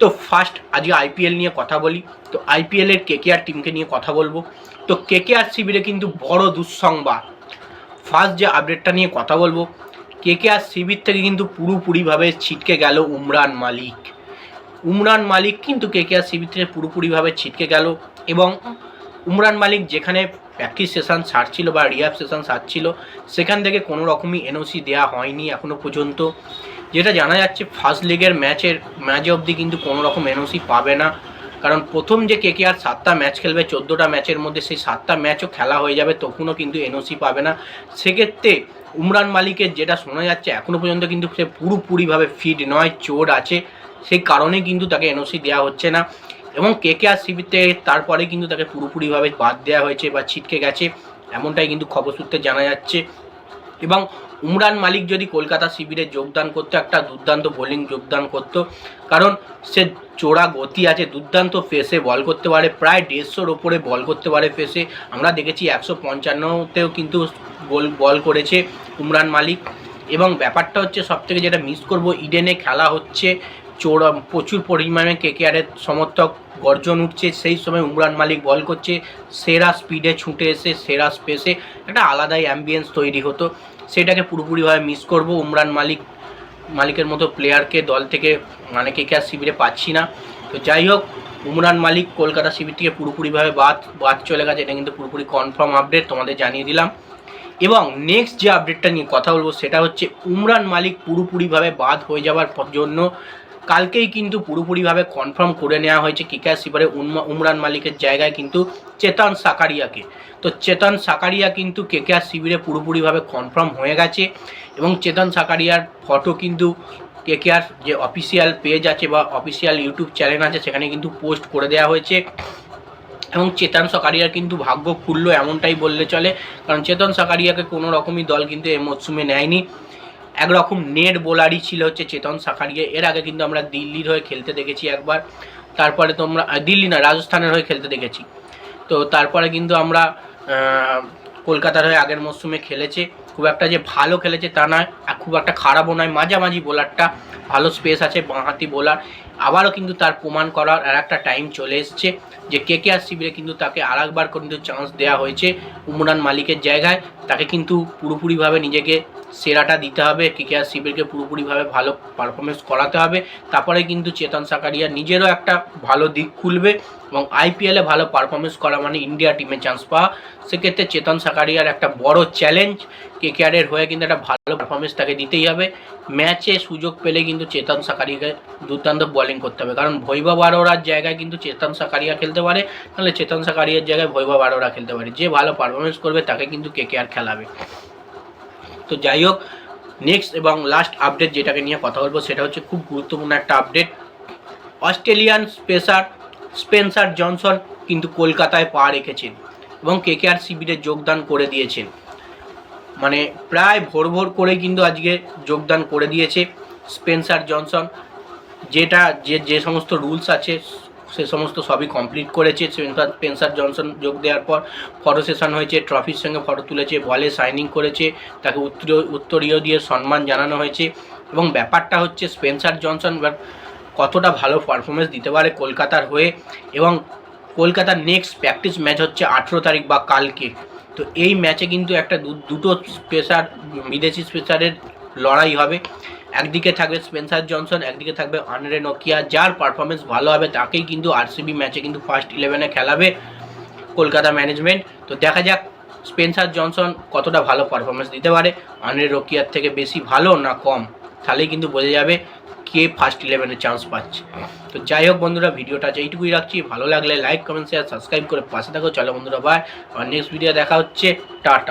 তো ফার্স্ট আজকে আইপিএল নিয়ে কথা বলি। তো আইপিএলের কেকেআর টিমকে নিয়ে কথা বলব। তো কেকেআর শিবিরে কিন্তু বড় দুঃসংবাদ। ফার্স্ট যে আপডেটটা নিয়ে কথা বলব কেকেআর শিবির থেকে কিন্তু পুরোপুরিভাবে ছিটকে গেল উমরান মালিক। উমরান মালিক কিন্তু কেকেআর শিবির থেকে পুরোপুরিভাবে ছিটকে গেল এবং উমরান মালিক যেখানে প্র্যাকটিস সেশন সারছিল বা রিহাব সেশন সারছিল, সেখান থেকে কোনো রকমই এনওসি দেওয়া হয়নি এখনও পর্যন্ত। যেটা জানা যাচ্ছে ফার্স্ট লিগের ম্যাচের ম্যাচে অবধি কিন্তু কোনো রকম এনওসি পাবে না। কারণ প্রথম যে কে আর সাতটা ম্যাচ খেলবে, চোদ্দোটা ম্যাচের মধ্যে সেই সাতটা ম্যাচও খেলা হয়ে যাবে, তখনও কিন্তু এনওসি পাবে না। সেক্ষেত্রে উমরান মালিকের যেটা শোনা যাচ্ছে এখনও পর্যন্ত কিন্তু সে পুরোপুরিভাবে ফিট নয় চোট আছে। সেই কারণে কিন্তু তাকে এনওসি দেওয়া হচ্ছে না। এবং কে কে আর শিবিরতে তারপরে কিন্তু তাকে পুরোপুরিভাবে বাদ দেওয়া হয়েছে বা ছিটকে গেছে, এমনটাই কিন্তু খবর সূত্রে জানা যাচ্ছে। এবং উমরান মালিক যদি কলকাতা শিবিরে যোগদান করতো, একটা দুর্দান্ত বোলিং যোগদান করতো, কারণ সে চোরা গতি আছে, দুর্দান্ত ফেসে বল করতে পারে, প্রায় দেড়শোর ওপরে বল করতে পারে ফেসে আমরা দেখেছি একশো পঞ্চান্নতেও কিন্তু বল বল করেছে উমরান মালিক। এবং ব্যাপারটা হচ্ছে সবথেকে যেটা মিস করব, ইডেনে খেলা হচ্ছে চোরা প্রচুর পরিমাণে কেকেআরের সমর্থক গর্জন উঠছে। সেই সময় উমরান মালিক বল করছে, সেরা স্পিডে ছুটে এসে, সেরা স্পেসে একটা আলাদাই অ্যাম্বিয়েন্স তৈরি হতো। সেটাকে পুরোপুরিভাবে মিস করব। উমরান মালিক, মালিকের মতো প্লেয়ারকে দল থেকে মানে কে কে আর শিবিরে পাচ্ছি না। তো যাই হোক, উমরান মালিক কলকাতা শিবির থেকে পুরোপুরিভাবে বাদ বাদ চলে গেছে। এটা কিন্তু পুরোপুরি কনফার্ম আপডেট তোমাদের জানিয়ে দিলাম। এবং নেক্সট যে আপডেটটা নিয়ে কথা বলব, সেটা হচ্ছে উমরান মালিক পুরোপুরিভাবে বাদ হয়ে যাওয়ার জন্য কালকেই কিন্তু পুরোপুরিভাবে কনফার্ম করে নেওয়া হয়েছে কিকার শিবারে উমরান মালিকের জায়গায় কিন্তু চেতন সাকারিয়াকে। তো চেতন সাকারিয়া কিন্তু কেকেআর শিবিরে পুরোপুরিভাবে কনফার্ম হয়ে গেছে এবং চেতন সাকারিয়ার ফটো কিন্তু কেকেআর যে অফিসিয়াল পেজ আছে বা অফিসিয়াল ইউটিউব চ্যানেল আছে সেখানে কিন্তু পোস্ট করে দেওয়া হয়েছে এবং চেতন সাকারিয়ার কিন্তু ভাগ্য খুললো এমনটাই বললে চলে। কারণ চেতন সাকারিয়াকে কোনো রকমই দল কিন্তু এই মরশুমে নেয়নি। একরকম নেট বোলারই ছিল হচ্ছে চেতন সাখারিয়া এর আগে কিন্তু আমরা দিল্লির হয়ে খেলতে দেখেছি একবার। তারপরে তোমরা আমরা দিল্লি না, রাজস্থানের হয়ে খেলতে দেখেছি। তো তারপরে কিন্তু আমরা কলকাতার হয়ে আগের মরশুমে খেলেছে। খুব একটা যে ভালো খেলেছে তা নয়, আর খুব একটা খারাপও নয়। মাঝামাঝি বোলারটা ভালো স্পেস আছে, বাঁহাতি বোলার। আবারও কিন্তু তার প্রমাণ করার আর একটা টাইম চলে এসছে, যে কে কে আর শিবিরে কিন্তু তাকে আর একবার কিন্তু চান্স দেওয়া হয়েছে উমরান মালিকের জায়গায়। তাকে কিন্তু পুরোপুরিভাবে নিজেকে সেরাটা দিতে হবে কে কে আর শিবিরকে পুরোপুরিভাবে ভালো পারফরমেন্স করাতে হবে। তারপরে কিন্তু চেতন সাকারিয়া নিজেরও একটা ভালো দিক খুলবে এবং আইপিএলে ভালো পারফরমেন্স করা মানে ইন্ডিয়া টিমে চান্স পাওয়া। সেক্ষেত্রে চেতন সাকারিয়ার একটা বড় চ্যালেঞ্জ কেকেআরের হয়ে কিন্তু একটা ভালো পারফরমেন্স তাকে দিতেই হবে। ম্যাচে সুযোগ পেলে কিন্তু চেতন সাকারিয়াকে দুর্দান্ত বোলিং করতে হবে। কারণ ভৈভব আরোরার জায়গায় কিন্তু চেতন সাকারিয়া খেলতে পারে, নাহলে চেতন সাকারিয়ার জায়গায় ভৈভব আরোরা খেলতে পারে। যে ভালো পারফরমেন্স করবে তাকে কিন্তু কেকেআর খেলাবে। তো যাই হোক নেক্সট এবং লাস্ট আপডেট যেটাকে নিয়ে কথা বলব সেটা হচ্ছে খুব গুরুত্বপূর্ণ একটা update Australian Spencer Spencer Johnson কিন্তু কলকাতায় পা রেখেছেন এবং কেকেআর শিবিরে যোগদান করে দিয়েছেন। মানে প্রায় ভোর ভোর করে কিন্তু আজকে যোগদান করে দিয়েছে স্পেন্সার জনসন। যেটা যে যে সমস্ত রুলস আছে, সে সমস্ত সবই কমপ্লিট করেছে। স্পেন্সার স্পেন্সার জনসন যোগ দেওয়ার পর ফটো সেশন হয়েছে ট্রফির সঙ্গে ফটো তুলেছে বলে সাইনিং করেছে, তাকে উত্তরীয় উত্তরীয় দিয়ে সম্মান জানানো হয়েছে। এবং ব্যাপারটা হচ্ছে স্পেন্সার জনসন কতটা ভালো পারফরমেন্স দিতে পারে কলকাতার হয়ে। এবং কলকাতার নেক্সট প্র্যাকটিস ম্যাচ হচ্ছে আঠেরো তারিখ বা কালকে। তো এই ম্যাচে কিন্তু একটা দুটো স্পেসার বিদেশি স্পেসারের লড়াই হবে। একদিকে থাকবে স্পেন্সার জনসন, একদিকে থাকবে আনরে নোকিয়া। যার পারফরমেন্স ভালো হবে, তাকেই কিন্তু আরসিবি ম্যাচে কিন্তু ফার্স্ট ইলেভেনে খেলাবে কলকাতা ম্যানেজমেন্ট তো দেখা যাক স্পেন্সার জনসন কতটা ভালো পারফরমেন্স দিতে পারে। আনরে রোকিয়ার থেকে বেশি ভালো না কম? তাহলেই কিন্তু বোঝা যাবে কে ফার্স্ট ইলেভেনে চান্স পাচ্ছে। তো যাই হোক বন্ধুরা, ভিডিওটা যেইটুকুই রাখছি, ভালো লাগলে লাইক কমেন্ট শেয়ার সাবস্ক্রাইব করে পাশে থাকো। চলো বন্ধুরা বাই আর নেক্সট ভিডিও দেখা হচ্ছে। টাটা।